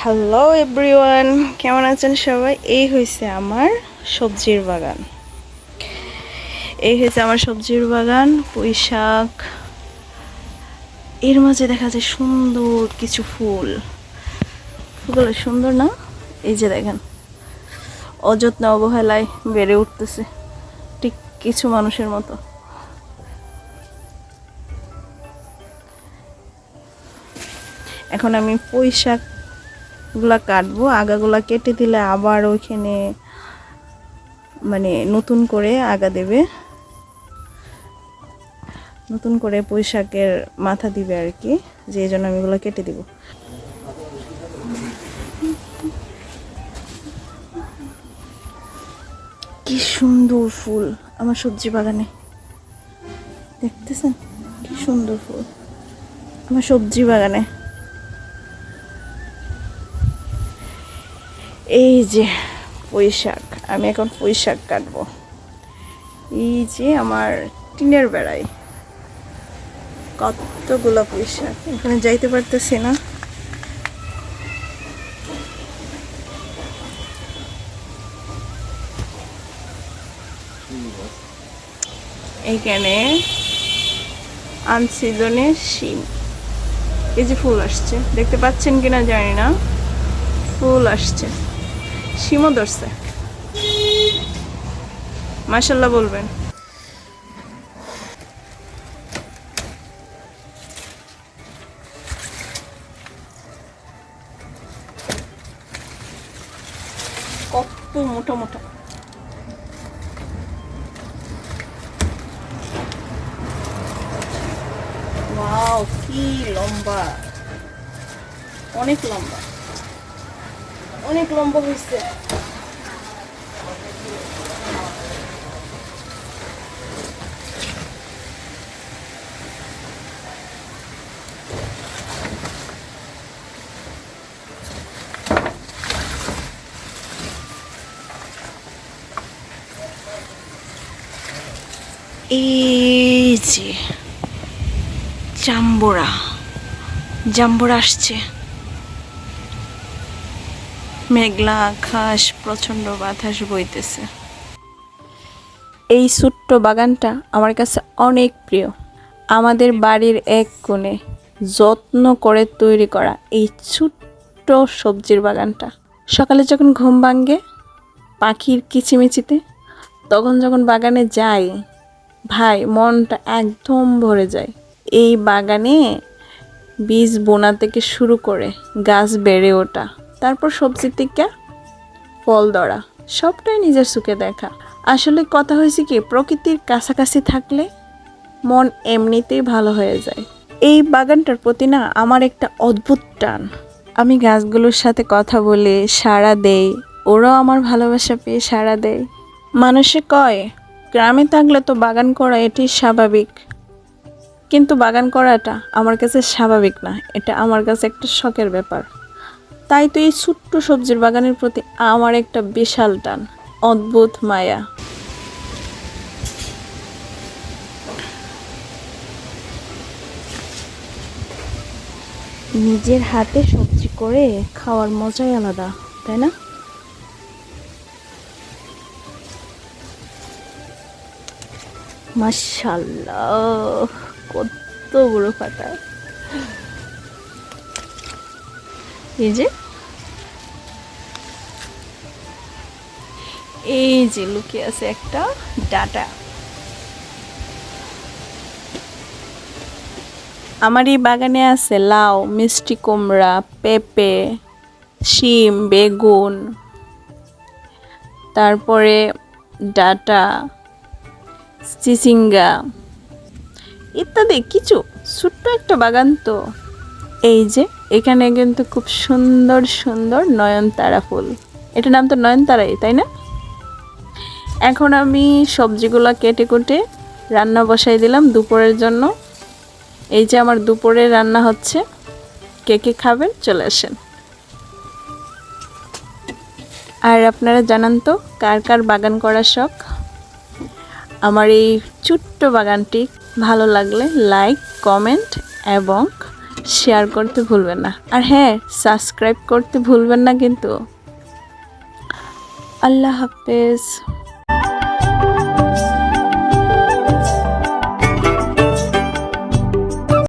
Hello everyone কেমন আছেন সবাই? এই হয়েছে আমার সবজির বাগান। এই হয়েছে আমার সবজির বাগান, পুঁই শাক। এর মাঝে দেখা যায় সুন্দর কিছু ফুল। ফুলগুলো সুন্দর না? এই যে দেখেন, অযত্ন অবহেলায় বেড়ে উঠতেছে। ঠিক কিছু মানুষের মতো। এখন আমি পুঁই শাকগুলা কাটবো, আগাগুলা কেটে দিলে আবার ওইখানে মানে নতুন করে আগা দেবে। নতুন করে পুঁই মাথা দিবে আর কি, যে জন্য আমি এগুলো কেটে দিব। কি সুন্দর ফুল আমার সবজি বাগানে। দেখতেছেন? কি সুন্দর ফুল। আমার সবজি বাগানে। এই যে পুঁই শাক, আমি এখন পুঁই শাক কাটবো। এই যে আমার টিনের বেড়ায় কতগুলো পুঁই শাক, এখানে যাইতে পারতেছি না। এইখানে আনসিজনে শিম। এই যে ফুল আসছে, দেখতে পাচ্ছেন কিনা জানি না। ফুল আসছে। শিমও ধরছে। মাসাল্লাহ বলবেন। কত মোটা মোটা। ওয়াও কি লম্বা। অনেক লম্বা। অনেক লম্বা হয়েছে। এই যে জাম্বুরা। জাম্বুরা আসছে। মেঘলা আকাশ প্রচণ্ড বাতাস বইতেছে। এই ছোট্ট বাগানটা আমার কাছে অনেক প্রিয়। আমাদের বাড়ির এক কোণে যত্ন করে তৈরি করা এই ছোট্ট সবজির বাগানটা। সকালে যখন ঘুম ভাঙ্গে পাখির কিচিমিচিতে, তখন যখন বাগানে যাই, ভাই, মনটা একদম ভরে যায়। এই বাগানে বীজ বোনা থেকে শুরু করে গাছ বেড়ে ওঠা। তারপর সবজি থেকে ফল ধরা। সবটাই নিজের সুখে দেখা। আসলে কথা হয়েছে কি, প্রকৃতির কাছাকাছি থাকলে মন এমনিতেই ভালো হয়ে যায়। এই বাগানটার প্রতি না আমার একটা অদ্ভুত টান। আমি গাছগুলোর সাথে কথা বলে, সাড়া দেই, ওরাও আমার ভালোবাসা পেয়ে সাড়া দেয়। মানুষে কয়, গ্রামে থাকলে তো বাগান করা এটি স্বাভাবিক। কিন্তু বাগান করাটা আমার কাছে স্বাভাবিক না। এটা আমার কাছে একটা শখের ব্যাপার। তাই তো এই ছোট্ট সবজির বাগানের প্রতি আমার একটা বিশাল টান, অদ্ভুত মায়া। নিজের হাতে সবজি করে খাওয়ার মজাই আলাদা, তাই না? মাশাল্লাহ, কত বড় ফাটা। এই যে। এই যে লুকিয়ে আছে একটা ডাটা। আমার এই বাগানে আছে লাউ, মিষ্টি কুমড়া, পেঁপে, শিম, বেগুন, তারপরে ডাটা, চিচিঙ্গা, ইত্যাদি। কিছু ছোট্ট একটা বাগান তো। এই যে, এখানে কিন্তু খুব সুন্দর সুন্দর নয়নতারা ফুল। এটার নাম তো নয়নতারাই, তাই না? এখন আমি সবজিগুলো কেটে কুটে রান্না বসাই দিলাম দুপুরের জন্য। এই যে আমার দুপুরে রান্না হচ্ছে, কে কে খাবেন চলে আসেন। আর আপনারা জানান তো, কার কার বাগান করার শখ? আমার এই ছোট্ট বাগানটি ভালো লাগলে লাইক, কমেন্ট এবং শেয়ার করতে ভুলবেন না। আর হ্যাঁ সাবস্ক্রাইব করতে ভুলবেন না কিন্তু। আল্লাহ হাফেজ।